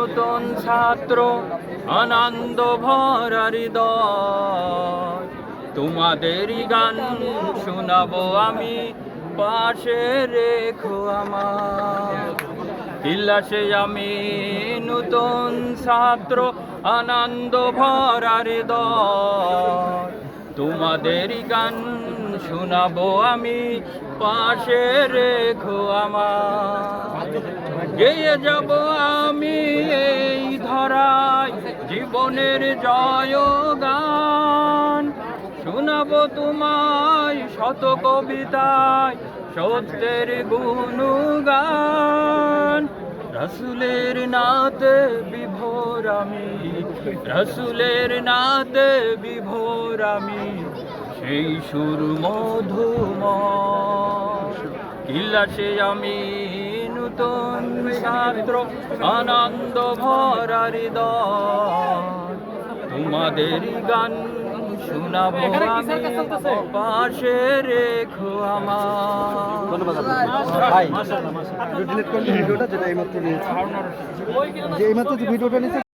নূতন ছাত্র আনন্দ ভরা হৃদয়। তোমাদেরই গান শোনাবো আমি, পাশে রেখো আমার আমি নতুন ছাত্র আনন্দ ভরা হৃদয়। তোমাদেরই গান শোনাবো আমি, পাশে রেখো আমার গেয়ে যাব আমি এই ধরায় জীবনের জয় গান শোনাবো তোমায় শত কবিতায় সত্যের গুণগান। রসুলের নাতে বিভোর আমি, রসুলের নাতে বিভোর আমি, সেই সুর মধুম কিল্লাসে আমি নূতন ছাত্র আনন্দ ভরা হৃদয়। তোমাদের গান শোনাব আমি পাশে রেখো আমার ধন্যবাদ ভাই ভিডিওটা যেটা এইমাত্র নিয়েছি। যে এইমাত্র যে ভিডিওটা নিয়েছে